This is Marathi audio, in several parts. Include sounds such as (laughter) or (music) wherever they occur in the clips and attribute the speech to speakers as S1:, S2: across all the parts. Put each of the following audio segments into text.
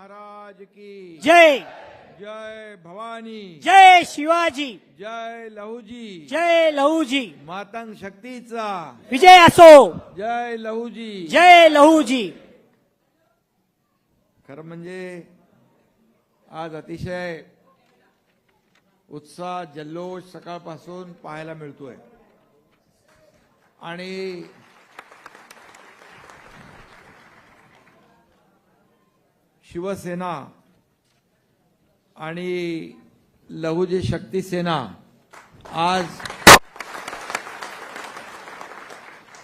S1: महाराज की।
S2: जय।
S1: जय भवानी।
S2: जय शिवाजी।
S1: जय लहूजी।
S2: जय लहूजी।
S1: मातंग शक्तीचा।
S2: विजय असो।
S1: जय लहूजी।
S2: जय लहूजी।
S1: खरं म्हणजे आज अतिशय उत्साह जल्लोष सकाळपासून पाहायला मिळतोय. आणि शिवसेना आणि लहुजी शक्ती सेना आज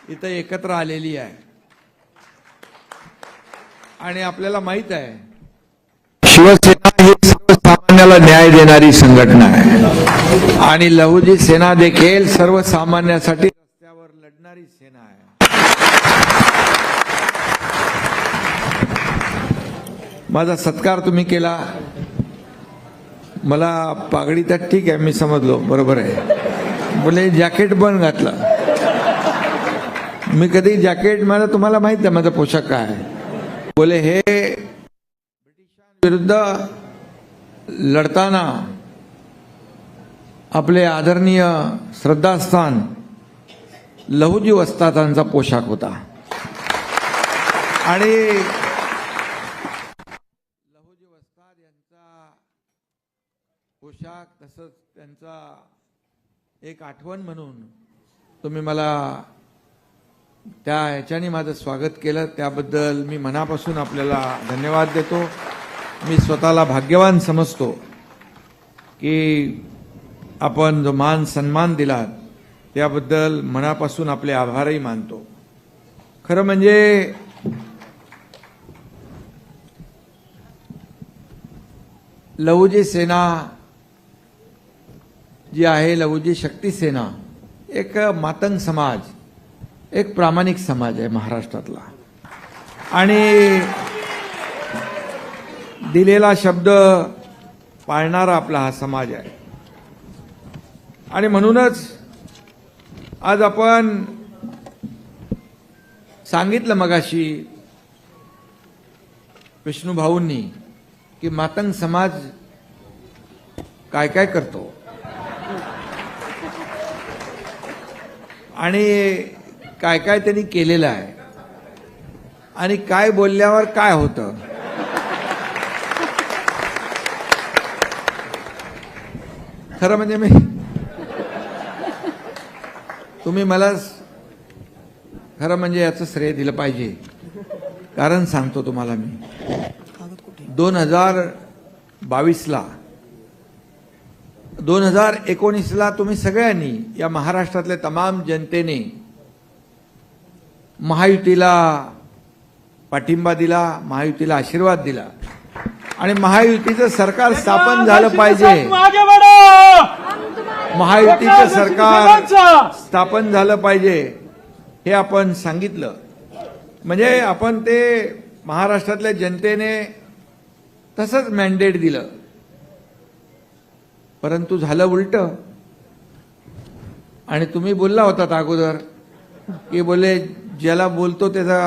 S1: इथं एकत्र आलेली आहे. आणि आपल्याला माहीत आहे शिवसेना ही सर्वसामान्याला न्याय देणारी संघटना आहे. आणि लहुजी सेना देखील सर्वसामान्यासाठी रस्त्यावर लढणारी सेना आहे माझा सत्कार तुम्ही केला. मला पागडी तर ठीक आहे मी समजलो बरोबर आहे. बोले जॅकेट पण घातलं. मी कधी जॅकेट मला तुम्हाला माहीत आहे माझा पोशाख काय आहे. बोले हे विरुद्ध लढताना आपले आदरणीय श्रद्धास्थान लहुजी त्यांचा पोशाख होता. आणि लहुजी वस्ताद यांचा पोशाख तसंच त्यांचा एक आठवण म्हणून तुम्ही मला त्या ह्याच्याने माझं स्वागत केलं. त्याबद्दल मी मनापासून आपल्याला धन्यवाद देतो. मी स्वतःला भाग्यवान समजतो की आपण जो मान सन्मान दिलात त्याबद्दल मनापासून आपले आभारही मानतो. खरं म्हणजे लवजी सेना जी आहे लघुजी शक्ती सेना एक मातंग समाज एक प्रामाणिक समाज आहे महाराष्ट्रातला. आणि दिलेला शब्द पाळणारा आपला हा समाज आहे. आणि म्हणूनच आज आपण सांगितलं मगाशी विष्णूभाऊंनी की मातंग समाज काय काय करतो? आणि काय काय त्यांनी केलेलं आहे. आणि काय बोलल्यावर काय होतं. खरं म्हणजे मी तुम्ही मला खरं म्हणजे याचं श्रेय दिलं पाहिजे. कारण सांगतो तुम्हाला मी. दोन हजार बावीसला दोन हजार एकोणीसला तुम्ही सगळ्यांनी या महाराष्ट्रातल्या तमाम जनतेने महायुतीला पाठिंबा दिला महायुतीला आशीर्वाद दिला. आणि महायुतीचं सरकार स्थापन झालं पाहिजे. महायुतीचं सरकार स्थापन झालं पाहिजे हे आपण सांगितलं. म्हणजे आपण ते महाराष्ट्रातल्या जनतेने तसंच मॅन्डेट दिलं. परंतु झालं उलट. आणि तुम्ही बोलला होतात अगोदर की बोले ज्याला बोलतो त्याचा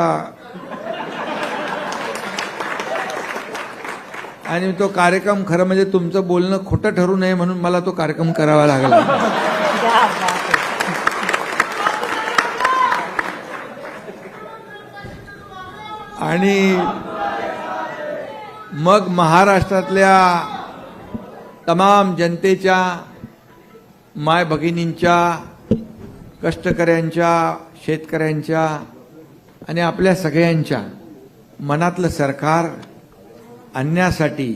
S1: आणि तो कार्यक्रम खरं म्हणजे तुमचं बोलणं खोटं ठरू नये म्हणून मला तो कार्यक्रम करावा लागला. (laughs) आणि मग महाराष्ट्रातल्या तमाम जनतेच्या माय भगिनींच्या कष्टकऱ्यांच्या शेतकऱ्यांच्या आणि आपल्या सगळ्यांच्या मनातलं सरकार आणण्यासाठी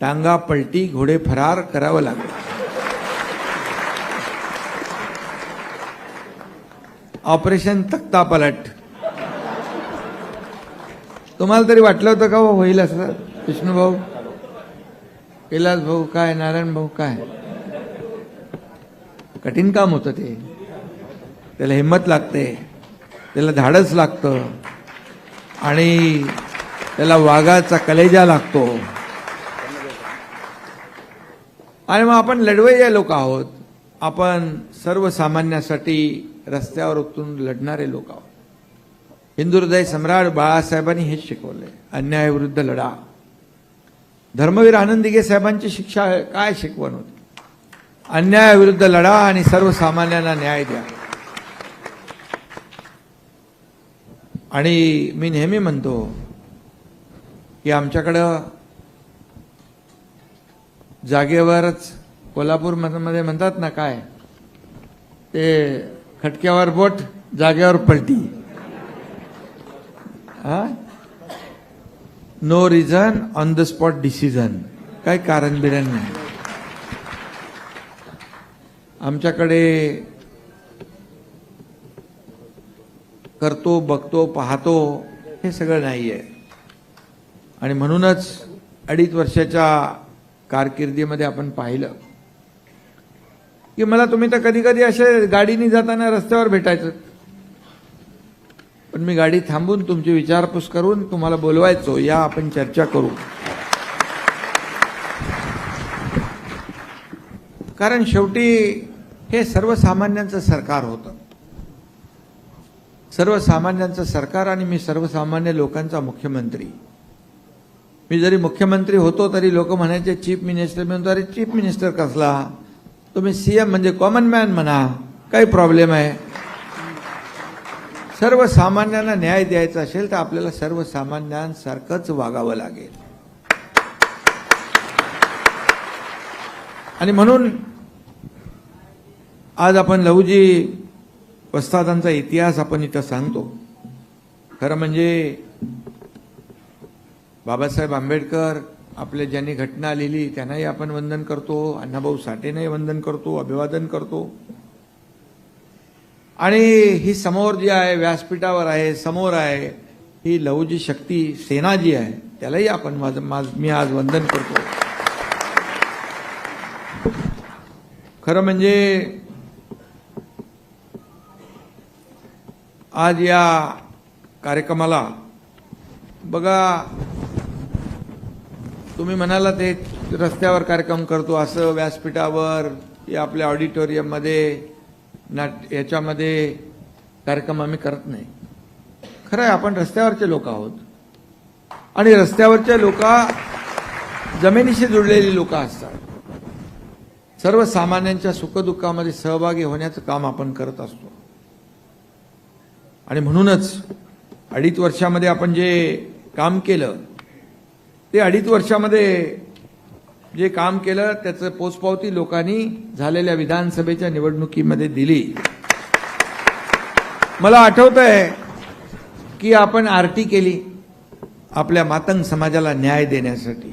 S1: टांगा पलटी घोडे फरार करावं लागलं ऑपरेशन तक्ता पलट तुम्हाला तरी वाटलं होतं का हो होईल असं विष्णू भाऊ कैलास भाऊ काय नारायण भाऊ काय? कठीण काम होतं ते. त्याला हिंमत लागते त्याला धाडस लागतं आणि त्याला वाघाचा कलेजा लागतो. आणि मग आपण लढवय्या लोक आहोत. आपण सर्वसामान्यासाठी रस्त्यावर उतरून लढणारे लोक आहोत. हिंदू हृदय सम्राट बाळासाहेबांनी हेच शिकवलंय. अन्यायाविरुद्ध लढा. धर्मवीर आनंदिगे साहेबांची शिक्षा काय शिकवण होती? अन्यायाविरुद्ध लढा आणि सर्वसामान्यांना न्याय द्या. आणि मी नेहमी म्हणतो की आमच्याकडं जागेवरच कोल्हापूरमध्ये म्हणतात ना काय? ते खटक्यावर बोट जागेवर पलटी. हा? No reason on the spot decision काय कारण बिरण नाही? आमच्याकडे करतो बघतो पाहतो हे सगळं नाही आहे आणि म्हणूनच अडीच वर्षाच्या कारकिर्दीमध्ये आपण पाहिलं की मला तुम्ही तर कधी कधी असे गाडीने जाताना रस्त्यावर भेटायचं. पण मी गाडी थांबून तुमची विचारपूस करून तुम्हाला बोलवायचो या आपण चर्चा करू. कारण शेवटी हे सर्वसामान्यांचं सरकार होतं. सर्वसामान्यांचं सरकार आणि मी सर्वसामान्य लोकांचा मुख्यमंत्री. मी जरी मुख्यमंत्री होतो तरी लोक म्हणायचे चीफ मिनिस्टर मी म्हणतो अरे चीफ मिनिस्टर कसला? तुम्ही सीएम म्हणजे कॉमन मॅन म्हणा काही प्रॉब्लेम आहे. सर्वसामान्यांना न्याय द्यायचा असेल तर आपल्याला सर्वसामान्यांसारखंच वागावं लागेल. आणि म्हणून आज आपण लहूजी वस्तादांचा इतिहास आपण इथं सांगतो. खरं म्हणजे बाबासाहेब आंबेडकर आपले ज्यांनी घटना लिहिली त्यांनाही आपण वंदन करतो अण्णाभाऊ साठेनंही वंदन करतो अभिवादन करतो. आणि ही समोर जी आहे व्यासपीठावर आहे समोर आहे ही लहूजी शक्ती सेना जी आहे त्यालाही आपण माझं माझ मी आज वंदन करतो. खरं म्हणजे आज या कार्यक्रमाला बघा तुम्ही म्हणाला ते रस्त्यावर कार्यक्रम करतो असं व्यासपीठावर या आपल्या ऑडिटोरियममध्ये नाट याच्यामध्ये कार्यक्रम आम्ही करत नाही. खरं आहे आपण रस्त्यावरचे लोक आहोत. आणि रस्त्यावरचे लोक जमिनीशी जुडलेली लोक असतात. सर्वसामान्यांच्या सुखदुःखामध्ये सहभागी होण्याचं काम आपण करत असतो. आणि म्हणूनच अडीच वर्षामध्ये आपण जे काम केलं ते अडीच वर्षामध्ये जे काम केलं त्याचं पोचपावती लोकांनी झालेल्या विधानसभेच्या निवडणुकीमध्ये दिली. मला आठवत आहे की आपण आरटी केली आपल्या मातंग समाजाला न्याय देण्यासाठी.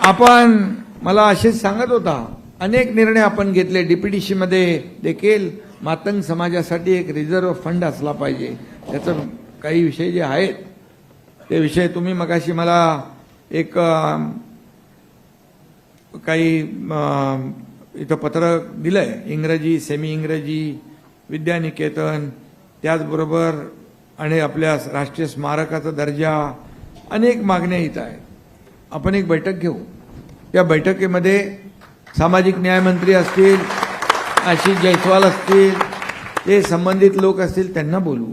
S1: आपण मला असेच सांगत होता अनेक निर्णय आपण घेतले. डीपीडीसीमध्ये देखील मातंग समाजासाठी एक रिझर्व्ह फंड असला पाहिजे. त्याचं काही विषय जे आहेत ते विषय तुम्ही मगाशी मला एक काही इथं पत्र दिलंय. इंग्रजी सेमी इंग्रजी विद्यानिकेतन त्याचबरोबर आणि आपल्या राष्ट्रीय स्मारकाचा दर्जा अनेक मागण्या इथं आहेत. आपण एक बैठक घेऊ. त्या बैठकीमध्ये सामाजिक न्यायमंत्री असतील आशिष जयस्वाल असतील ते संबंधित लोक असतील त्यांना बोलवू.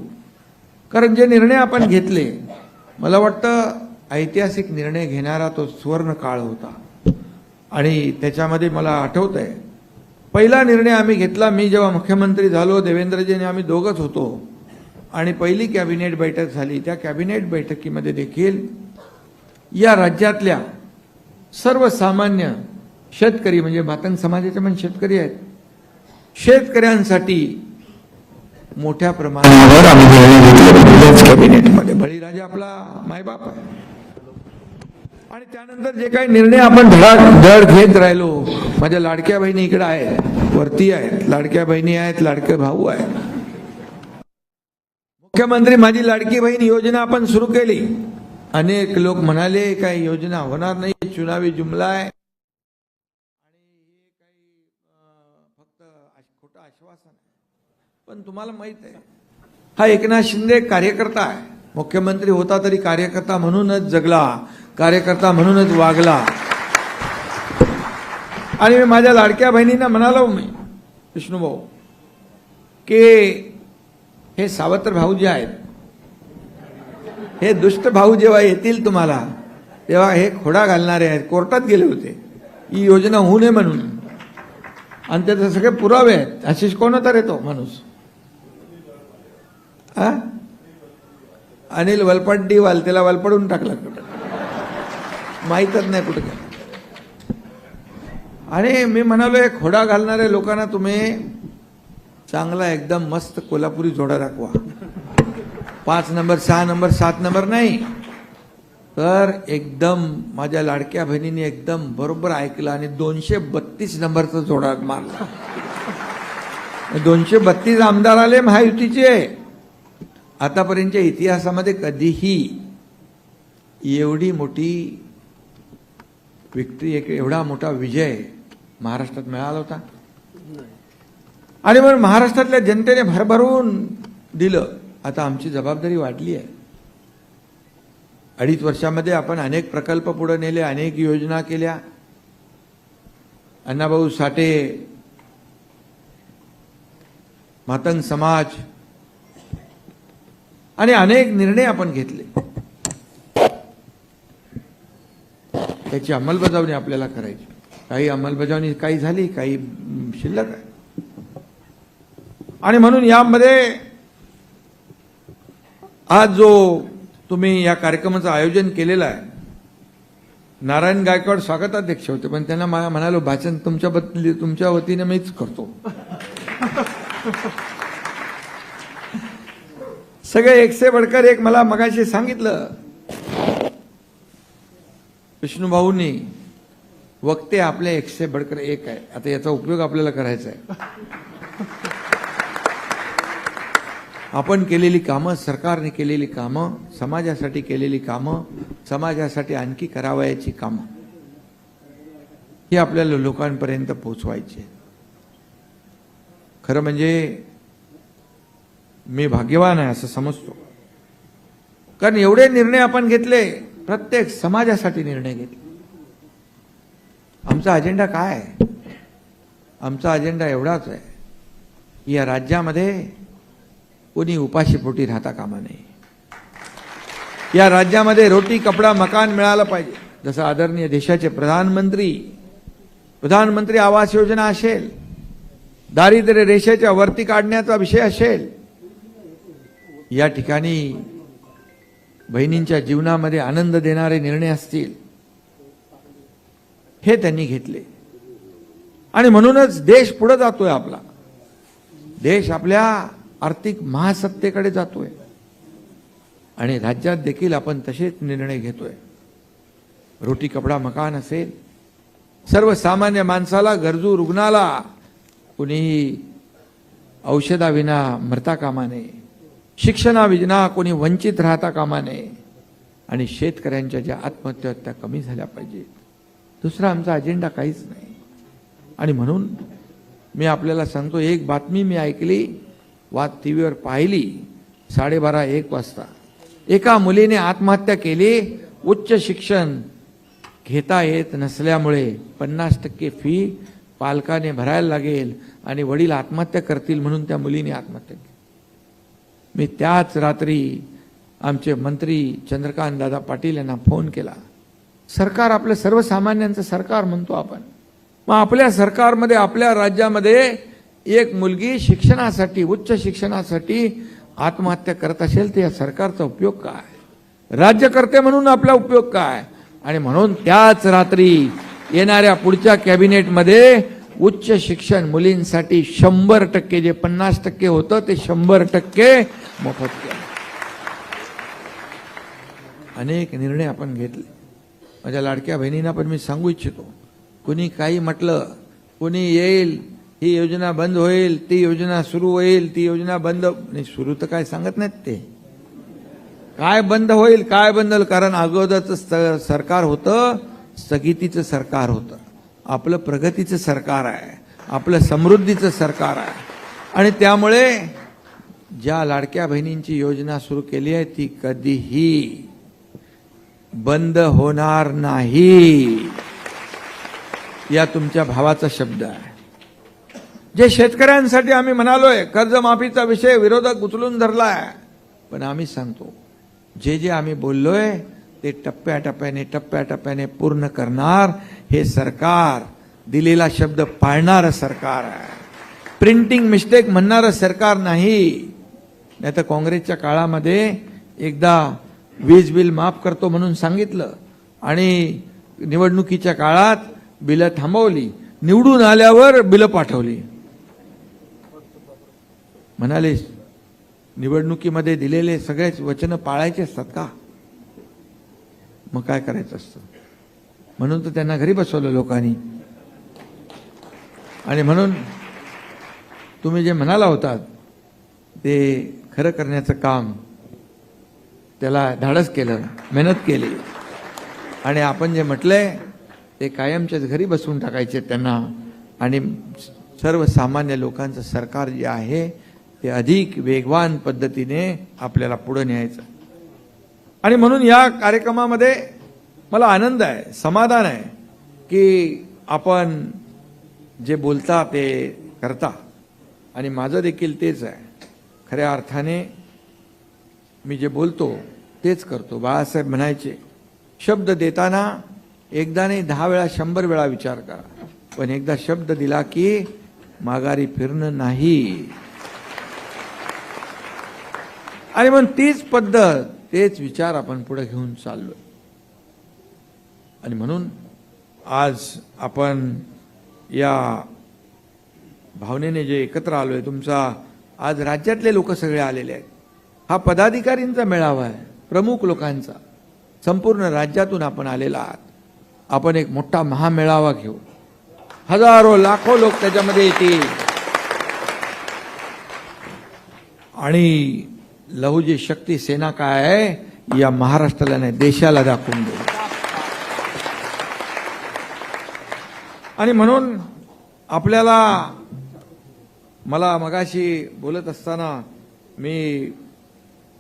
S1: कारण जे निर्णय आपण घेतले मला वाटतं ऐतिहासिक निर्णय घेणारा तो सुवर्ण काळ होता. आणि त्याच्यामध्ये मला आठवत आहे पहिला निर्णय आम्ही घेतला मी जेव्हा मुख्यमंत्री झालो देवेंद्रजीने आम्ही दोघंच होतो. आणि पहिली कॅबिनेट बैठक झाली. त्या कॅबिनेट बैठकीमध्ये देखील या राज्यातल्या सर्वसामान्य शेतकरी म्हणजे मातंग समाजाचे पण शेतकरी आहेत शेतकऱ्यांसाठी मोठ्या प्रमाणावर आम्ही कॅबिनेटमध्ये. बळीराजा आपला मायबाप आहे. आणि त्यानंतर जे काही निर्णय आपण धडा धड घेत राहिलो माझ्या लाडक्या बहिणी इकडे आहेत वरती आहेत लाडक्या बहिणी आहेत लाडके भाऊ आहेत. मुख्यमंत्री माझी लाडकी बहीण योजना आपण सुरू केली. अनेक लोक म्हणाले काही योजना होणार नाही चुनावी जुमला आहे. आणि हे काही फक्त खोटं आश्वासन पण तुम्हाला माहीत आहे हा एकनाथ शिंदे कार्यकर्ता आहे. मुख्यमंत्री होता तरी कार्यकर्ता म्हणूनच जगला. कार्यकर्ता म्हणूनच वागला. आणि मी माझ्या लाडक्या बहिणींना म्हणालो मी विष्णूभाऊ की हे सावत्र भाऊ जे आहेत. हे दुष्ट भाऊ जेव्हा येतील तुम्हाला तेव्हा हे खोडा घालणारे आहेत. कोर्टात गेले होते. ही योजना होऊ नये म्हणून. आणि त्याचे सगळे पुरावे आहेत. आशिष कोण तर येतो माणूस? हा अनिल वलपड्डी वाल त्याला वलपडून टाकला. कुठं माहीतच नाही कुठं गेला. आणि मी म्हणालो एक खोडा घालणाऱ्या लोकांना तुम्ही चांगला एकदम मस्त कोल्हापुरी जोडा दाखवा. पाच नंबर सहा नंबर सात नंबर नाही. तर एकदम माझ्या लाडक्या बहिणीने एकदम बरोबर ऐकलं आणि दोनशे बत्तीस नंबरचा जोडा मारला. दोनशे बत्तीस आमदार आले महायुतीचे. आतापर्यंतच्या इतिहासामध्ये कधीही एवढी मोठी विक्ट्री एक एवढा मोठा विजय महाराष्ट्रात मिळाला होता. आणि मग महाराष्ट्रातल्या जनतेने भरभरून दिलं. आता आमची जबाबदारी वाढली आहे. अडीच वर्षामध्ये आपण अनेक प्रकल्प पुढे नेले अनेक योजना केल्या. अण्णाभाऊ साठे मातंग समाज आणि अनेक निर्णय आपण घेतले. त्याची अंमलबजावणी आपल्याला करायची. काही अंमलबजावणी काही झाली काही शिल्लक आहे. आणि म्हणून यामध्ये आज जो तुम्ही या कार्यक्रमाचं आयोजन केलेलं आहे नारायण गायकवाड स्वागताध्यक्ष होते पण त्यांना मला म्हणालो भाषण तुमच्या तुमच्या वतीने मीच करतो. सगळे एकसे बडकर एक मला मगाशी सांगितलं विष्णूभाऊंनी वक्ते आपले एकशे बडकर एक आहे. आता याचा उपयोग आपल्याला करायचा आहे. आपण केलेली कामं सरकारने केलेली कामं समाजासाठी केलेली कामं समाजासाठी आणखी करावयाची कामं ही आपल्याला लोकांपर्यंत पोचवायची खरं म्हणजे मी भाग्यवान आहे असं समजतो. कारण एवढे निर्णय आपण घेतले प्रत्येक समाजासाठी निर्णय घेतले. आमचा अजेंडा काय आहे? आमचा अजेंडा एवढाच आहे. या राज्यामध्ये कोणी उपाशीपोटी राहता कामा नये. या राज्यामध्ये रोटी कपडा मकान मिळालं पाहिजे. जसं आदरणीय देशाचे प्रधानमंत्री प्रधानमंत्री आवास योजना असेल दारिद्र्य रेषेच्या वरती काढण्याचा विषय असेल या ठिकाणी बहिणींच्या जीवनामध्ये आनंद देणारे निर्णय असतील हे त्यांनी घेतले. आणि म्हणूनच देश पुढे जातोय आपला. देश आपल्या आर्थिक महासत्तेकडे जातोय. आणि राज्यात देखील आपण तसेच निर्णय घेतोय. रोटी कपडा मकान असेल सर्वसामान्य माणसाला गरजू रुग्णाला कुणीही औषधाविना मरता कामा नये. शिक्षणाविजना कोणी वंचित राहता कामा नये. आणि शेतकऱ्यांच्या ज्या आत्महत्या आहेत त्या कमी झाल्या पाहिजेत. दुसरा आमचा अजेंडा काहीच नाही. आणि म्हणून मी आपल्याला सांगतो एक बातमी मी ऐकली वात टी व्हीवर पाहिली साडेबारा एक वाजता. एका मुलीने आत्महत्या केली उच्च शिक्षण घेता येत नसल्यामुळे पन्नास टक्के फी पालकाने भरायला लागेल आणि वडील आत्महत्या करतील म्हणून त्या मुलीने आत्महत्या केली. मी त्याच रात्री आमचे मंत्री चंद्रकांत दादा पाटील यांना फोन केला. सरकार आपलं सर्वसामान्यांचं सरकार म्हणतो आपण. मग आपल्या सरकारमध्ये आपल्या राज्यामध्ये एक मुलगी शिक्षणासाठी उच्च शिक्षणासाठी आत्महत्या करत असेल तर या सरकारचा उपयोग काय? राज्यकर्ते म्हणून आपला उपयोग काय? आणि म्हणून त्याच रात्री येणाऱ्या पुढच्या कॅबिनेटमध्ये उच्च शिक्षण मुलींसाठी शंभर टक्के जे पन्नास टक्के होतं ते शंभर टक्के मोफत अनेक निर्णय आपण घेतले. माझ्या लाडक्या बहिणींना पण मी सांगू इच्छितो. कुणी काही म्हटलं कुणी येईल ही योजना बंद होईल ती योजना सुरू होईल ती योजना बंद हो-, नाही सुरू तर काय सांगत नाहीत ते. काय बंद होईल काय बंद होईल कारण अगोदरचं सरकार होतं स्थगितीचं सरकार होतं. आपलं प्रगतीचं सरकार आहे आपलं समृद्धीचं सरकार आहे. आणि त्यामुळे ज्या लाडक्या बहिणींची योजना सुरू केली आहे ती कधीही बंद होणार नाही. या तुमच्या भावाचा शब्द आहे. जे शेतकऱ्यांसाठी आम्ही म्हणालोय कर्जमाफीचा विषय विरोधक उचलून धरलाय पण आम्ही सांगतो जे जे आम्ही बोललोय ते टप्प्याटप्प्याने टप्प्याटप्प्याने पूर्ण करणार. हे सरकार दिलेला शब्द पाळणारं सरकार आहे. प्रिंटिंग मिस्टेक म्हणणारं सरकार नाही. नाही तर काँग्रेसच्या काळामध्ये एकदा वीज बिल माफ करतो म्हणून सांगितलं आणि निवडणुकीच्या काळात बिलं थांबवली. निवडून आल्यावर बिलं पाठवली. म्हणाले निवडणुकीमध्ये दिलेले सगळेच वचनं पाळायचे असतात का? मग काय करायचं असतं? म्हणून तर त्यांना घरी बसवलं लोकांनी. आणि म्हणून तुम्ही जे म्हणाला होतात ते खरं करण्याचं काम त्याला धाडस केलं मेहनत केली. आणि आपण जे म्हटलंय ते कायमच्याच घरी बसवून टाकायचे त्यांना. आणि सर्वसामान्य लोकांचं सरकार जे आहे ते अधिक वेगवान पद्धतीने आपल्याला पुढं न्यायचं. आणि म्हणून या कार्यक्रमामध्ये मला आनंद आहे समाधान आहे की आपण जे बोलता ते करता. आणि माझं देखील तेच आहे. खऱ्या अर्थाने मी जे बोलतो तेच करतो. बाळासाहेब म्हणायचे शब्द देताना एकदा नाही दहा वेळा शंभर वेळा विचार करा. पण एकदा शब्द दिला की माघारी फिरणं नाही. आणि मग तीच पद्धत तेच विचार आपण पुढे घेऊन चाललोय. आणि म्हणून आज आपण या भावनेने जे एकत्र आलोय तुमचा आज राज्यातले लोक सगळे आलेले आहेत. हा पदाधिकारींचा मेळावा आहे प्रमुख लोकांचा. संपूर्ण राज्यातून आपण आलेला आहात. आपण एक मोठा महामेळावा घेऊ. हजारो लाखो लोक त्याच्यामध्ये येतील. आणि लहुजी शक्ती सेना काय आहे या महाराष्ट्राला नाही देशाला दाखवून देऊ. आणि म्हणून आपल्याला मला मगाशी बोलत असताना मी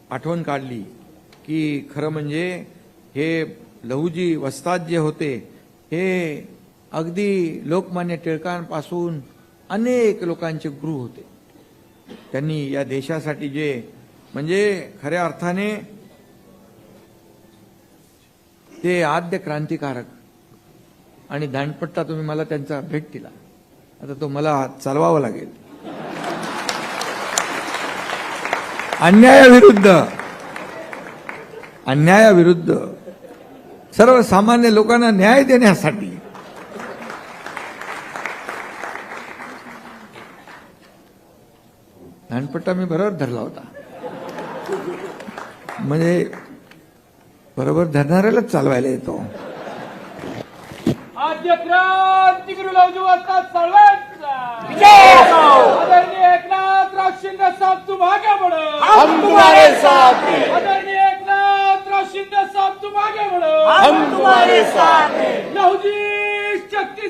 S1: आठवण काढली की खरं म्हणजे हे लहुजी वस्ताद जे होते हे अगदी लोकमान्य टिळकांपासून अनेक लोकांचे गुरु होते. त्यांनी या देशासाठी जे म्हणजे खऱ्या अर्थाने ते आद्य क्रांतिकारक आणि दांडपट्टा तुम्ही मला त्यांचा भेट दिला. आता तो मला चालवावा लागेल. अन्यायाविरुद्ध अन्यायाविरुद्ध सर्वसामान्य लोकांना न्याय देण्यासाठी दांडपट्टा मी बरोबर धरला होता म्हणजे बरोबर धरणाऱ्यालाच चालवायला येतो
S3: आद्य क्रांतिगुरु लवजू असतात सर्वांचा आदरणीय शिंदे साहेब तुम आगे बढ़ो
S2: हम तुम्हारे साथ हैं.
S3: आदरणीय एकनाथराव शिंदे साहेब तुम आगे बढ़ो
S2: हम तुम्हारे साथ हैं.
S3: लहुजी शक्ती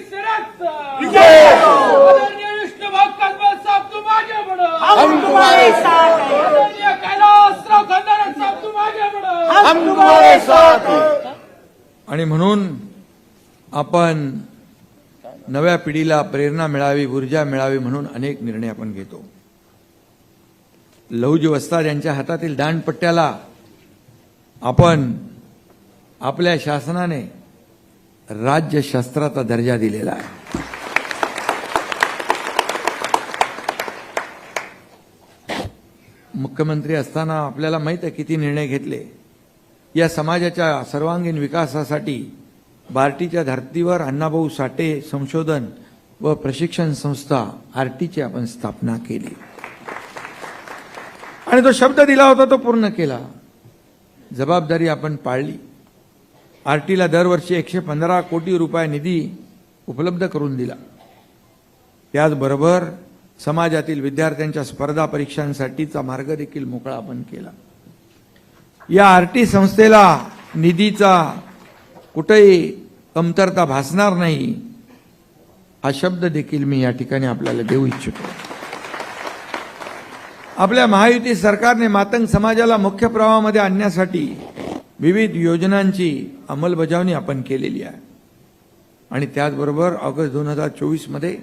S3: आदरणीय विष्णू भक्त साहेब तुम आगे बढ़ो
S2: हम तुम्हारे साथ हैं.
S3: आदरणीय कैलासराव खंडारे साहेब तुम आगे बढ़ो
S2: हम तुम्हारे साथ हैं.
S1: आणि म्हणून आपण नव्या पिढीला प्रेरणा मिळावी ऊर्जा मिळावी म्हणून अनेक निर्णय आपण घेतो. लहुजी वस्ताद यांच्या हातातील दांडपट्ट्याला आपण आपल्या शासनाने राज्यशास्त्राचा दर्जा दिलेला आहे. मुख्यमंत्री असताना आपल्याला माहीत आहे किती निर्णय घेतले. या समाजाच्या सर्वांगीण विकासासाठी बार्टीच्या धर्तीवर अण्णाभाऊ साठे संशोधन व प्रशिक्षण संस्था आरटीची आपण स्थापना केली. आणि तो शब्द दिला होता तो पूर्ण केला. जबाबदारी आपण पाळली. आरटीला दरवर्षी एकशे पंधरा कोटी रुपये निधी उपलब्ध करून दिला. त्याचबरोबर समाजातील विद्यार्थ्यांच्या स्पर्धा परीक्षांसाठीचा मार्ग देखील मोकळा आपण केला. या आरटी संस्थेला निधीचा कुठेही कमतरता भासणार नाही हा शब्द देखील मी या ठिकाणी आपल्याला देऊ इच्छितो. आपल्या महायुती सरकारने मातंग समाजाला मुख्य प्रवाहामध्ये आणण्यासाठी विविध योजनांची अंमलबजावणी आपण केलेली आहे. आणि त्याचबरोबर ऑगस्ट दोन हजार चोवीसमध्ये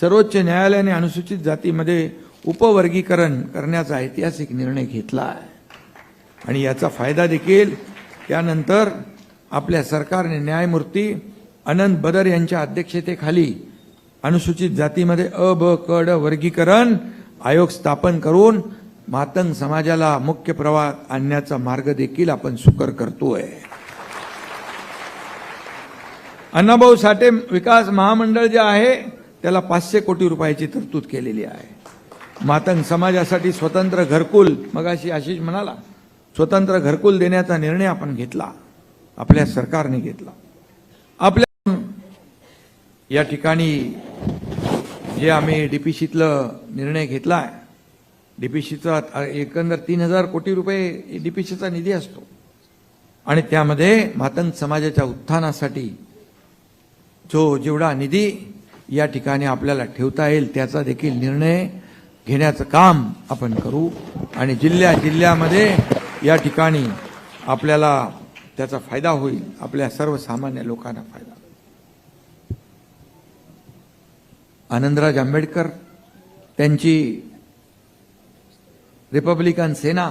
S1: सर्वोच्च न्यायालयाने अनुसूचित जातीमध्ये उपवर्गीकरण करण्याचा ऐतिहासिक निर्णय घेतला आहे. आणि याचा फायदा देखील त्यानंतर आपल्या सरकारने न्यायमूर्ती अनंत बदर यांच्या अध्यक्षतेखाली अनुसूचित जातीमध्ये अ ब क ड वर्गीकरण आयोग स्थापन करून मातंग समाजाला मुख्य प्रवाहात आणण्याचा मार्ग देखील आपण सुकर करतोय. अण्णाभाऊ साठे विकास महामंडळ जे आहे त्याला पाचशे कोटी रुपयाची तरतूद केलेली आहे. मातंग समाजासाठी स्वतंत्र घरकुल मगाशी आशिष म्हणाला स्वतंत्र घरकुल देण्याचा निर्णय आपण घेतला आपल्या सरकारने घेतला. आपल्या या ठिकाणी जे आम्ही डीपीसीतलं निर्णय घेतला आहे डीपीसीचा एकंदर तीन हजार कोटी रुपये डीपीसीचा निधी असतो. आणि त्यामध्ये मातंग समाजाच्या उत्थानासाठी जो जेवढा निधी या ठिकाणी आपल्याला ठेवता येईल त्याचा देखील निर्णय घेण्याचं काम आपण करू. आणि जिल्ह्या जिल्ह्यामध्ये या ठिकाणी आपल्याला त्याचा फायदा होईल आपल्या सर्वसामान्य लोकांना फायदा. आनंदराज आंबेडकर त्यांची रिपब्लिकन सेना